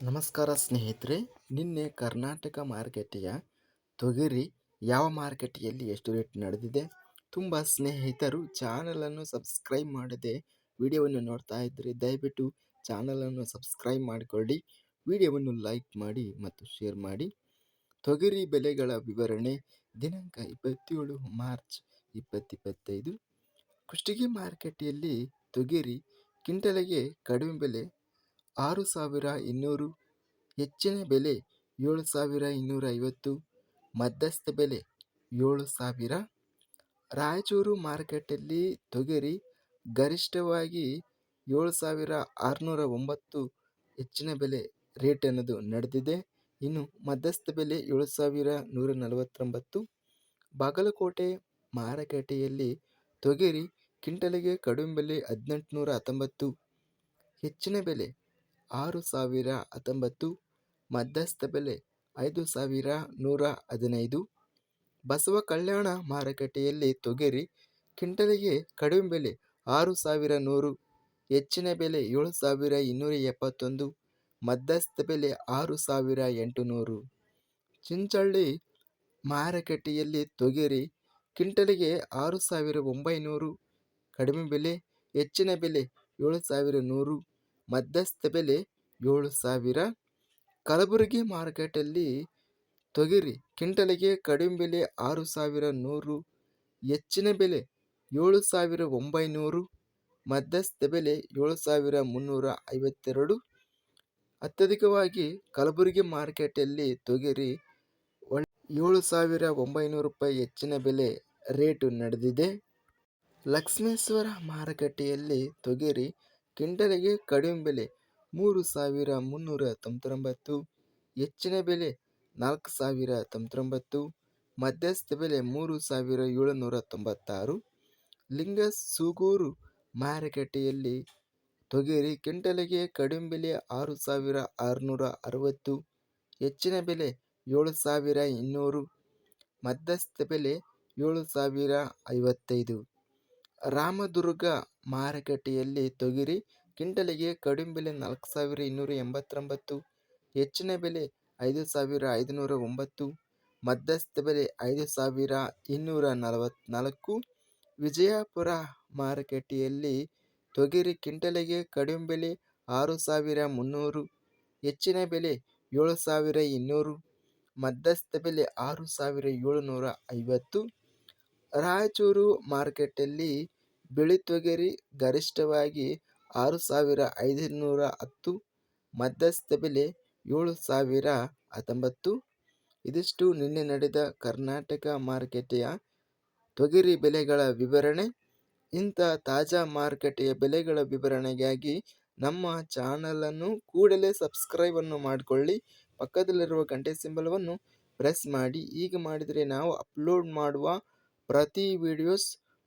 ನಮಸ್ಕಾರ ಸ್ನೇಹಿತರೆ, ನಿನ್ನೆ ಕರ್ನಾಟಕ ಮಾರುಕಟ್ಟೆಯ ತೊಗರಿ ಯಾವ ಮಾರುಕಟ್ಟೆಯಲ್ಲಿ ಎಷ್ಟು ರೇಟ್ ನಡೆದಿದೆ? ತುಂಬ ಸ್ನೇಹಿತರು ಚಾನಲನ್ನು ಸಬ್ಸ್ಕ್ರೈಬ್ ಮಾಡದೆ ವಿಡಿಯೋವನ್ನು ನೋಡ್ತಾ ಇದ್ದರೆ ದಯವಿಟ್ಟು ಚಾನಲನ್ನು ಸಬ್ಸ್ಕ್ರೈಬ್ ಮಾಡಿಕೊಳ್ಳಿ, ವಿಡಿಯೋವನ್ನು ಲೈಕ್ ಮಾಡಿ ಮತ್ತು ಶೇರ್ ಮಾಡಿ. ತೊಗರಿ ಬೆಲೆಗಳ ವಿವರಣೆ, ದಿನಾಂಕ ಇಪ್ಪತ್ತೇಳು ಮಾರ್ಚ್ ಇಪ್ಪತ್ತಿಪ್ಪತ್ತೈದು ಕುಷ್ಟಗಿ ಮಾರುಕಟ್ಟೆಯಲ್ಲಿ ತೊಗರಿ ಕಿಂಟಲಿಗೆ ಕಡಿಮೆ ಬೆಲೆ ಆರು ಸಾವಿರ ಇನ್ನೂರು, ಹೆಚ್ಚಿನ ಬೆಲೆ ಏಳು ಸಾವಿರ ಇನ್ನೂರ ಐವತ್ತು ಮಧ್ಯಸ್ಥ ಬೆಲೆ ಏಳು ಸಾವಿರ. ರಾಯಚೂರು ಮಾರುಕಟ್ಟೆಯಲ್ಲಿ ತೊಗರಿ ಗರಿಷ್ಠವಾಗಿ ಏಳು ಸಾವಿರ ಆರುನೂರ ಒಂಬತ್ತು ಹೆಚ್ಚಿನ ಬೆಲೆ ರೇಟ್ ಅನ್ನೋದು ನಡೆದಿದೆ. ಇನ್ನು ಮಧ್ಯಸ್ಥ ಬೆಲೆ ಏಳು ಸಾವಿರ ನೂರ ನಲವತ್ತೊಂಬತ್ತು ಬಾಗಲಕೋಟೆ ಮಾರುಕಟ್ಟೆಯಲ್ಲಿ ತೊಗರಿ ಕ್ವಿಂಟಲಿಗೆ ಕಡಿಮೆ ಬೆಲೆ ಹದಿನೆಂಟುನೂರ ಹತ್ತೊಂಬತ್ತು ಹೆಚ್ಚಿನ ಬೆಲೆ ಆರು ಸಾವಿರ ಹತ್ತೊಂಬತ್ತು, ಮಧ್ಯಸ್ಥ ಬೆಲೆ ಐದು ಸಾವಿರ ನೂರ ಹದಿನೈದು. ಬಸವ ಕಲ್ಯಾಣ ಮಾರುಕಟ್ಟೆಯಲ್ಲಿ ತೊಗರಿ ಕ್ವಿಂಟಲಿಗೆ ಕಡಿಮೆ ಬೆಲೆ ಆರು ಸಾವಿರ ನೂರು, ಹೆಚ್ಚಿನ ಬೆಲೆ ಏಳು ಸಾವಿರ ಇನ್ನೂರ ಎಪ್ಪತ್ತೊಂದು, ಮಧ್ಯಸ್ಥ ಬೆಲೆ ಆರು ಸಾವಿರ ಎಂಟುನೂರು. ಚಿಂಚಳ್ಳಿ ಮಾರುಕಟ್ಟೆಯಲ್ಲಿ ತೊಗರಿ ಕ್ವಿಂಟಲಿಗೆ ಆರು ಸಾವಿರ ಒಂಬೈನೂರು, ಕಡಿಮೆ ಬೆಲೆ ಹೆಚ್ಚಿನ ಬೆಲೆ ಏಳು ಸಾವಿರ ನೂರು. ಮಧ್ಯಸ್ಥ ಬೆಲೆ ಏಳು ಸಾವಿರ. ಕಲಬುರಗಿ ಮಾರ್ಕೆಟಲ್ಲಿ ತೊಗರಿ, ಕ್ವಿಂಟಲಿಗೆ ಕಡಿಮೆ ಬೆಲೆ ಆರು ಸಾವಿರ ನೂರು, ಹೆಚ್ಚಿನ ಬೆಲೆ ಏಳು ಸಾವಿರ ಒಂಬೈನೂರು, ಮಧ್ಯಸ್ಥ ಬೆಲೆ ಏಳು ಸಾವಿರ ಮುನ್ನೂರ ಐವತ್ತೆರಡು. ಅತ್ಯಧಿಕವಾಗಿ ಕಲಬುರಗಿ ಮಾರ್ಕೆಟಲ್ಲಿ ತೊಗರಿ ಏಳು ಸಾವಿರ ಒಂಬೈನೂರು ರೂಪಾಯಿ ಹೆಚ್ಚಿನ ಬೆಲೆ ರೇಟು ನಡೆದಿದೆ. ಲಕ್ಷ್ಮೇಶ್ವರ ಮಾರುಕಟ್ಟೆಯಲ್ಲಿ ತೊಗರಿ ಕ್ವಿಂಟಲಿಗೆ ಕಡಿಮೆ ಬೆಲೆ ಮೂರು ಸಾವಿರ ಮುನ್ನೂರ ತೊಂಬತ್ತೊಂಬತ್ತು, ಹೆಚ್ಚಿನ ಬೆಲೆ ನಾಲ್ಕು ಸಾವಿರ ತೊಂಬತ್ತೊಂಬತ್ತು, ಮಧ್ಯಸ್ಥ ಬೆಲೆ ಮೂರು ಸಾವಿರ ಏಳುನೂರ ತೊಂಬತ್ತಾರು. ಲಿಂಗಸೂಗೂರು ಮಾರುಕಟ್ಟೆಯಲ್ಲಿ ತೊಗರಿ ಕಿಂಟಲಿಗೆ ಕಡಿಮೆ ಬೆಲೆ ಆರು ಸಾವಿರ ಆರುನೂರ ಅರವತ್ತು, ಹೆಚ್ಚಿನ ಬೆಲೆ ಏಳು ಸಾವಿರ ಇನ್ನೂರು, ಮಧ್ಯಸ್ಥ ಬೆಲೆ ಏಳು ಸಾವಿರ ಐವತ್ತೈದು. ರಾಮದುರ್ಗ ಮಾರುಕಟ್ಟೆಯಲ್ಲಿ ತೊಗರಿ ಕ್ವಿಂಟಲಿಗೆ ಕಡಿಮೆ ಬೆಲೆ ನಾಲ್ಕು ಸಾವಿರ ಇನ್ನೂರ ಎಂಬತ್ತೊಂಬತ್ತು, ಹೆಚ್ಚಿನ ಬೆಲೆ ಐದು ಸಾವಿರ ಐದುನೂರ ಒಂಬತ್ತು, ಮಧ್ಯಸ್ಥ ಬೆಲೆ ಐದು ಸಾವಿರ ಇನ್ನೂರ ನಲವತ್ತ್ನಾಲ್ಕು ವಿಜಯಪುರ ಮಾರುಕಟ್ಟೆಯಲ್ಲಿ ತೊಗರಿ ಕ್ವಿಂಟಲಿಗೆ ಕಡಿಮೆ ಬೆಲೆ ಆರು ಸಾವಿರ ಮುನ್ನೂರು, ಹೆಚ್ಚಿನ ಬೆಲೆ ಏಳು ಸಾವಿರ ಇನ್ನೂರು, ಮಧ್ಯಸ್ಥ ಬೆಲೆ ಆರು ಸಾವಿರ ಏಳುನೂರ ಐವತ್ತು. ರಾಯಚೂರು ಮಾರುಕಟ್ಟೆಯಲ್ಲಿ ಬಿಳಿ ತೊಗರಿ ಗರಿಷ್ಠವಾಗಿ ಆರು ಸಾವಿರ ಐದುನೂರ ಹತ್ತು, ಮಧ್ಯಸ್ಥ ಬೆಲೆ ಏಳು ಸಾವಿರ ಹತ್ತೊಂಬತ್ತು. ಇದಿಷ್ಟು ನಿನ್ನೆ ನಡೆದ ಕರ್ನಾಟಕ ಮಾರುಕಟ್ಟೆಯ ತೊಗರಿ ಬೆಲೆಗಳ ವಿವರಣೆ. ಇಂಥ ತಾಜಾ ಮಾರುಕಟ್ಟೆಯ ಬೆಲೆಗಳ ವಿವರಣೆಗಾಗಿ ನಮ್ಮ ಚಾನಲನ್ನು ಕೂಡಲೇ ಸಬ್ಸ್ಕ್ರೈಬನ್ನು ಮಾಡಿಕೊಳ್ಳಿ. ಪಕ್ಕದಲ್ಲಿರುವ ಗಂಟೆ ಸಿಂಬಲವನ್ನು ಪ್ರೆಸ್ ಮಾಡಿ. ಈಗ ಮಾಡಿದರೆ ನಾವು ಅಪ್ಲೋಡ್ ಮಾಡುವ ಪ್ರತಿ ವಿಡಿಯೋಸ್